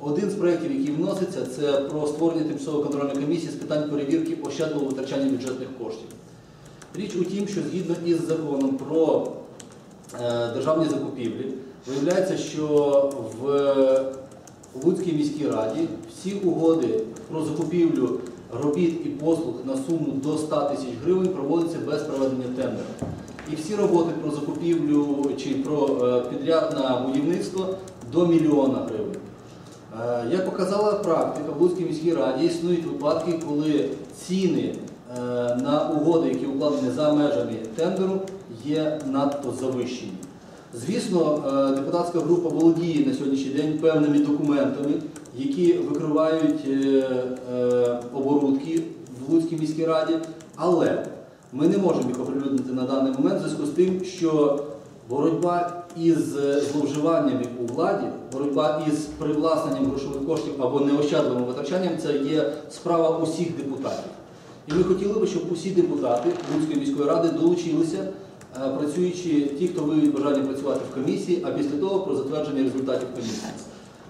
Один з проєктів, який вноситься, це про створення тимчасової контрольної комісії з питань перевірки ощадливого витрачання бюджетних коштів. Річ у тім, що згідно із законом про е, державні закупівлі, виявляється, що в Луцькій міській раді всі угоди про закупівлю робіт і послуг на суму до 100 тисяч гривень проводяться без проведення тендеру. І всі роботи про закупівлю чи про е, підряд на будівництво до мільйона гривень. Е, Як показала практика, в Луцькій міській раді існують випадки, коли ціни е, на угоди, які укладені за межами тендеру, є надто завищені. Звісно, е, депутатська група володіє на сьогоднішній день певними документами, які викривають оборудки в Луцькій міській раді, але ми не можемо їх оприлюднити на даний момент в зв'язку з тим, що боротьба із зловживаннями у владі, боротьба із привласненням грошових коштів або неощадливим витрачанням це є справа усіх депутатів. І ми хотіли би, щоб усі депутати Луцької міської ради долучилися, е, працюючи ті, хто виявить бажання працювати в комісії, а після того про затвердження результатів комісії.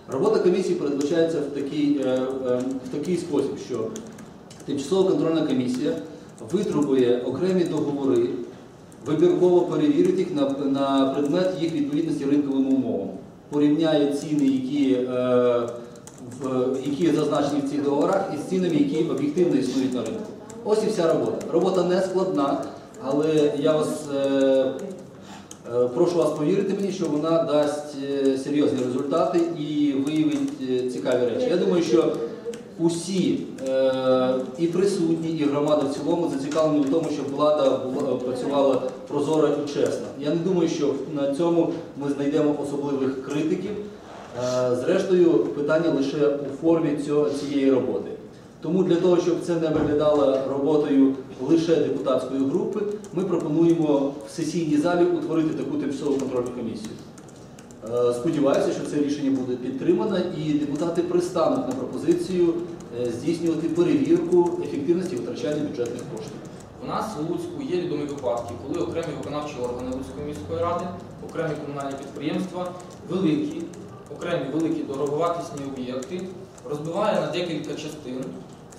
Робота комісії передбачається в такий, е, е, в такий спосіб, що тимчасова контрольна комісія витрубує окремі договори, вибірково перевірить їх на, на предмет їх відповідності ринковим умовам, порівняє ціни, які, е, в, які зазначені в цих договорах, із цінами, які об'єктивно існують на ринку. Ось і вся робота. Робота не складна, але я вас е, Е, Прошу вас повірити мені, що вона дасть е, серйозні результати і виявить е, цікаві речі. Я думаю, що усі е, і присутні, і громада в цілому зацікавлені в тому, щоб влада була- працювала прозоро і чесно. Я не думаю, що на цьому ми знайдемо особливих критиків. Е, Зрештою, питання лише у формі цього, цієї роботи. Тому для того, щоб це не виглядало роботою лише депутатської групи, ми пропонуємо в сесійній залі утворити таку тимчасову контрольну комісію. Е, Сподіваюся, що це рішення буде підтримано і депутати пристануть на пропозицію е, здійснювати перевірку ефективності витрачання бюджетних коштів. У нас у Луцьку є відомі випадки, коли окремі виконавчі органи Луцької міської ради, окремі комунальні підприємства, великі, окремі великі дороговартісні об'єкти розбиває на декілька частин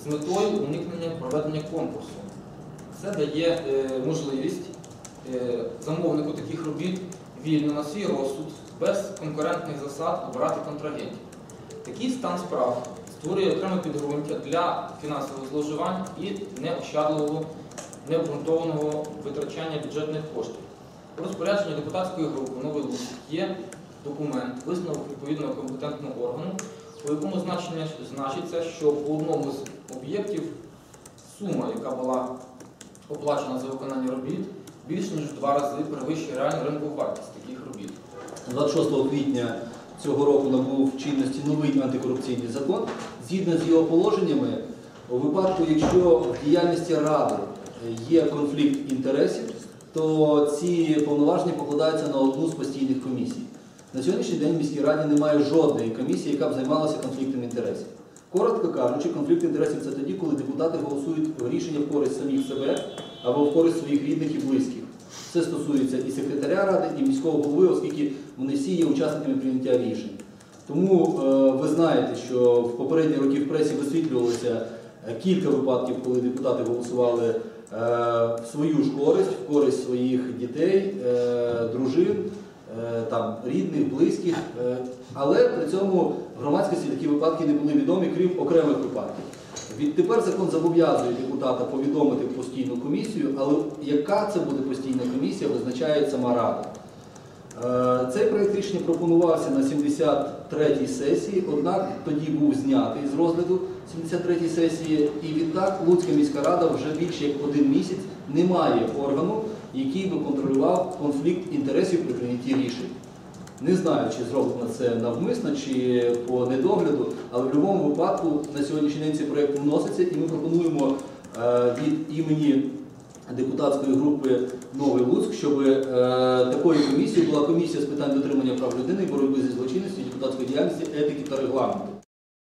з метою уникнення проведення конкурсу. Це дає е, можливість замовнику таких робіт вільно на свій розсуд, без конкурентних засад обирати контрагентів. Такий стан справ створює окреме підґрунтя для фінансових зловживань і неощадливого, необґрунтованого витрачання бюджетних коштів. У розпорядженні депутатської групи Новий Луцьк є документ, висновок відповідного компетентного органу, у якому значення значиться, що по одному з об'єктів сума, яка була оплачена за виконання робіт, більш ніж в два рази перевищує реальну ринкову вартість таких робіт. 26 квітня цього року набув чинності новий антикорупційний закон. Згідно з його положеннями, у випадку, якщо в діяльності ради є конфлікт інтересів, то ці повноваження покладаються на одну з постійних комісій. На сьогоднішній день в міській раді немає жодної комісії, яка б займалася конфліктом інтересів. Коротко кажучи, конфлікт інтересів це тоді, коли депутати голосують рішення в користь самих себе або в користь своїх рідних і близьких. Це стосується і секретаря ради, і міського голови, оскільки вони всі є учасниками прийняття рішень. Тому е, ви знаєте, що в попередні роки в пресі висвітлювалося е, кілька випадків, коли депутати голосували е, в свою ж користь, в користь своїх дітей, дружин, там, рідних, близьких. Але при цьому в громадськості такі випадки не були відомі, крім окремих випадків. Відтепер закон зобов'язує депутата повідомити постійну комісію, але яка це буде постійна комісія, визначає сама рада. Е, Цей проєкт рішення пропонувався на 73-й сесії, однак тоді був знятий з розгляду 73-ї сесії, і відтак Луцька міська рада вже більше як один місяць не має органу, який би контролював конфлікт інтересів при прийнятті рішень. Не знаю, чи зроблено це навмисно, чи по недогляду, але в будь-якому випадку на сьогоднішній день цей проєкт вноситься, і ми пропонуємо е, від імені депутатської групи Новий Луцьк, щоб е, такою комісією була комісія з питань дотримання прав людини, боротьби зі злочинністю, депутатської діяльності, етики та регламенту.